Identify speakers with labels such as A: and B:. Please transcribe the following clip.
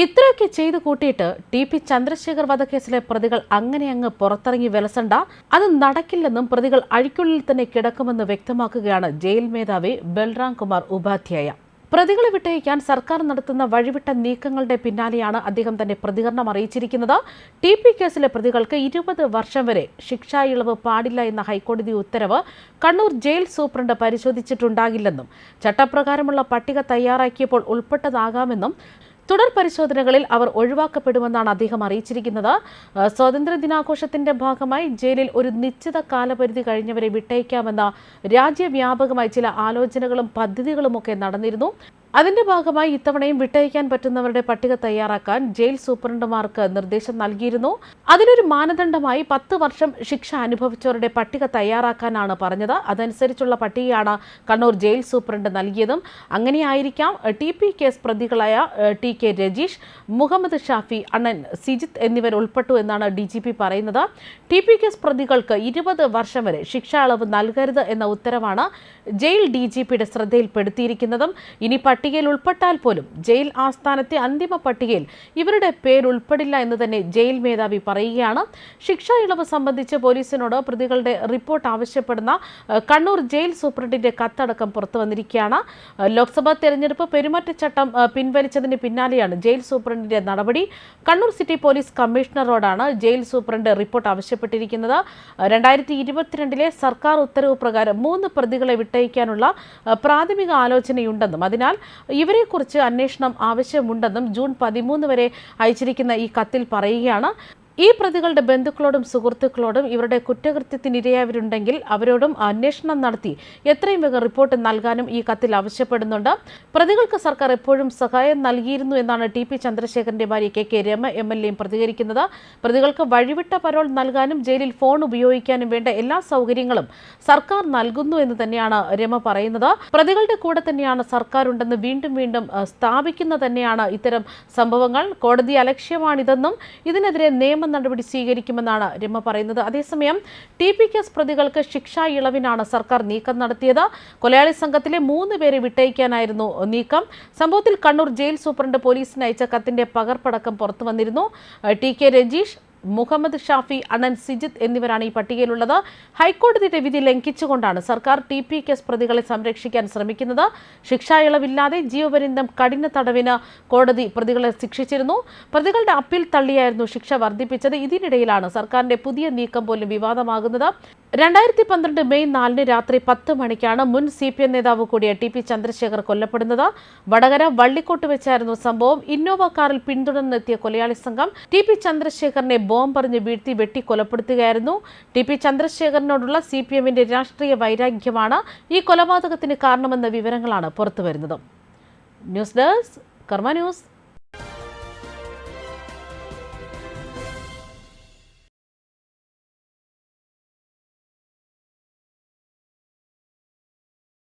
A: ഇത്രയൊക്കെ ചെയ്തു കൂട്ടിയിട്ട് ടി പി ചന്ദ്രശേഖർ വധക്കേസിലെ പ്രതികൾ അങ്ങനെ അങ്ങ് പുറത്തിറങ്ങി വിലസണ്ട. അത് നടക്കില്ലെന്നും പ്രതികൾ അഴിക്കുള്ളിൽ തന്നെ കിടക്കുമെന്ന് വ്യക്തമാക്കുകയാണ് ജയിൽ മേധാവി ബൽറാം കുമാർ ഉപാധ്യായ. പ്രതികളെ വിട്ടയക്കാൻ സർക്കാർ നടത്തുന്ന വഴിവിട്ട നീക്കങ്ങളുടെ പിന്നാലെയാണ് അദ്ദേഹം തന്റെ പ്രതികരണം അറിയിച്ചിരിക്കുന്നത്. ടി പി കേസിലെ പ്രതികൾക്ക് ഇരുപത് വർഷം വരെ ശിക്ഷാ ഇളവ് പാടില്ല എന്ന ഹൈക്കോടതി ഉത്തരവ് കണ്ണൂർ ജയിൽ സൂപ്രണ്ട് പരിശോധിച്ചിട്ടുണ്ടാകില്ലെന്നും ചട്ടപ്രകാരമുള്ള പട്ടിക തയ്യാറാക്കിയപ്പോൾ ഉൾപ്പെട്ടതാകാമെന്നും തുടർ പരിശോധനകളിൽ അവർ ഒഴിവാക്കപ്പെടുമെന്നാണ് അദ്ദേഹം അറിയിച്ചിരിക്കുന്നത്. സ്വാതന്ത്ര്യ ദിനാഘോഷത്തിന്റെ ഭാഗമായി ജയിലിൽ ഒരു നിശ്ചിത കാലപരിധി കഴിഞ്ഞവരെ വിട്ടയക്കാമെന്ന രാജ്യവ്യാപകമായി ചില ആലോചനകളും പദ്ധതികളുമൊക്കെ നടന്നിരുന്നു. അതിന്റെ ഭാഗമായി ഇത്തവണയും വിട്ടയക്കാൻ പറ്റുന്നവരുടെ പട്ടിക തയ്യാറാക്കാൻ ജയിൽ സൂപ്രണ്ടുമാർക്ക് നിർദ്ദേശം നൽകിയിരുന്നു. അതിനൊരു മാനദണ്ഡമായി പത്ത് വർഷം ശിക്ഷ അനുഭവിച്ചവരുടെ പട്ടിക തയ്യാറാക്കാനാണ് പറഞ്ഞത്. അതനുസരിച്ചുള്ള പട്ടികയാണ് കണ്ണൂർ ജയിൽ സൂപ്രണ്ട് നൽകിയതും. അങ്ങനെയായിരിക്കാം ടി പി കേസ് പ്രതികളായ ടി കെ രജീഷ് മുഹമ്മദ് ഷാഫി അണ്ണൻ സിജിത്ത് എന്നിവർ ഉൾപ്പെട്ടു എന്നാണ് ഡി ജി പി പറയുന്നത്. ടി പി കേസ് പ്രതികൾക്ക് ഇരുപത് വർഷം വരെ ശിക്ഷാ അളവ് നൽകരുത് എന്ന ഉത്തരവാണ് ജയിൽ ഡി ജി പിയുടെ ശ്രദ്ധയിൽപ്പെടുത്തിയിരിക്കുന്നതും. ഇനി പട്ടികയിൽ ഉൾപ്പെട്ടാൽ പോലും ജയിൽ ആസ്ഥാനത്തെ അന്തിമ പട്ടികയിൽ ഇവരുടെ പേര് ഉൾപ്പെടില്ല എന്ന് തന്നെ ജയിൽ മേധാവി പറയുകയാണ്. ശിക്ഷാ ഇളവ് സംബന്ധിച്ച് പോലീസിനോട് പ്രതികളുടെ റിപ്പോർട്ട് ആവശ്യപ്പെടുന്ന കണ്ണൂർ ജയിൽ സൂപ്രണ്ടിന്റെ കത്തടക്കം പുറത്തു വന്നിരിക്കുകയാണ്. ലോക്സഭാ തെരഞ്ഞെടുപ്പ് പെരുമാറ്റച്ചട്ടം പിൻവലിച്ചതിന് പിന്നാലെയാണ് ജയിൽ സൂപ്രണ്ടിന്റെ നടപടി. കണ്ണൂർ സിറ്റി പോലീസ് കമ്മീഷണറോടാണ് ജയിൽ സൂപ്രണ്ട് റിപ്പോർട്ട് ആവശ്യപ്പെട്ടിരിക്കുന്നത്. രണ്ടായിരത്തി ഇരുപത്തിരണ്ടിലെ സർക്കാർ ഉത്തരവ് പ്രകാരം മൂന്ന് പ്രതികളെ വിട്ടയക്കാനുള്ള പ്രാഥമിക ആലോചനയുണ്ടെന്നും അതിനാൽ ഇവരെക്കുറിച്ച് അന്വേഷണം ആവശ്യമുണ്ടെന്നും ജൂൺ പതിമൂന്ന് വരെ അയച്ചിരിക്കുന്ന ഈ കത്തിൽ പറയുകയാണ്. ഈ പ്രതികളുടെ ബന്ധുക്കളോടും സുഹൃത്തുക്കളോടും ഇവരുടെ കുറ്റകൃത്യത്തിനിരയായവരുണ്ടെങ്കിൽ അവരോടും അന്വേഷണം നടത്തി എത്രയും വേഗം റിപ്പോർട്ട് നൽകാനും ഈ കത്തിൽ ആവശ്യപ്പെടുന്നുണ്ട്. പ്രതികൾക്ക് സർക്കാർ എപ്പോഴും സഹായം നൽകിയിരുന്നു എന്നാണ് ടി പി ചന്ദ്രശേഖരന്റെ ഭാര്യ K K Rema M L എയും പ്രതികരിക്കുന്നത്. പ്രതികൾക്ക് വഴിവിട്ട പരോൾ നൽകാനും ജയിലിൽ ഫോൺ ഉപയോഗിക്കാനും വേണ്ട എല്ലാ സൗകര്യങ്ങളും സർക്കാർ നൽകുന്നു എന്ന് തന്നെയാണ് രമ പറയുന്നത്. പ്രതികളുടെ കൂടെ തന്നെയാണ് സർക്കാർ ഉണ്ടെന്ന് വീണ്ടും വീണ്ടും സ്ഥാപിക്കുന്ന തന്നെയാണ് ഇത്തരം സംഭവങ്ങൾ. കോടതി അലക്ഷ്യമാണിതെന്നും ഇതിനെതിരെ നിയമ നടപടി സ്വീകരിക്കുമെന്നാണ് രമ പറയുന്നത്. അതേസമയം ടി പി കേസ് പ്രതികൾക്ക് ശിക്ഷാ ഇളവിനാണ് സർക്കാർ നീക്കം നടത്തിയത്. കൊലയാളി സംഘത്തിലെ മൂന്ന് പേരെ വിട്ടയക്കാനായിരുന്നു നീക്കം. സംഭവത്തിൽ കണ്ണൂർ ജയിൽ സൂപ്രണ്ട് പോലീസിന് അയച്ച കത്തിന്റെ പകർപ്പടക്കം പുറത്തു വന്നിരുന്നു അഹ്, ടി കെ രജീഷ് മുഹമ്മദ് ഷാഫി അണ്ണൻ സിജിത്ത് എന്നിവരാണ് ഈ പട്ടികയിലുള്ളത്. ഹൈക്കോടതിയുടെ വിധി ലംഘിച്ചുകൊണ്ടാണ് സർക്കാർ ടി പി കേസ് പ്രതികളെ സംരക്ഷിക്കാൻ ശ്രമിക്കുന്നത്. ശിക്ഷാ ഇളവില്ലാതെ ജീവപര്യന്തം കഠിന തടവിന് കോടതി പ്രതികളെ ശിക്ഷിച്ചിരുന്നു. പ്രതികളുടെ അപ്പീൽ തള്ളിയായിരുന്നു ശിക്ഷ വർദ്ധിപ്പിച്ചത്. ഇതിനിടയിലാണ് സർക്കാരിന്റെ പുതിയ നീക്കം പോലും വിവാദമാകുന്നത്. രണ്ടായിരത്തി പന്ത്രണ്ട് മെയ് നാലിന് രാത്രി പത്ത് മണിക്കാണ് മുൻ സി പി എം നേതാവ് കൂടിയ ടി പി ചന്ദ്രശേഖർ കൊല്ലപ്പെടുന്നത്. വടകര വള്ളിക്കോട്ട് വെച്ചായിരുന്നു സംഭവം. ഇന്നോവ കാറിൽ പിന്തുടർന്നെത്തിയ കൊലയാളി സംഘം ടി പി ചന്ദ്രശേഖറിനെ ബോംബെറിഞ്ഞ് വീഴ്ത്തി വെട്ടി കൊലപ്പെടുത്തുകയായിരുന്നു. ടി പി ചന്ദ്രശേഖരനോടുള്ള സി പി എമ്മിന്റെ രാഷ്ട്രീയ വൈരാഗ്യമാണ് ഈ കൊലപാതകത്തിന് കാരണമെന്ന വിവരങ്ങളാണ് പുറത്തുവരുന്നത്. News desk Karma news.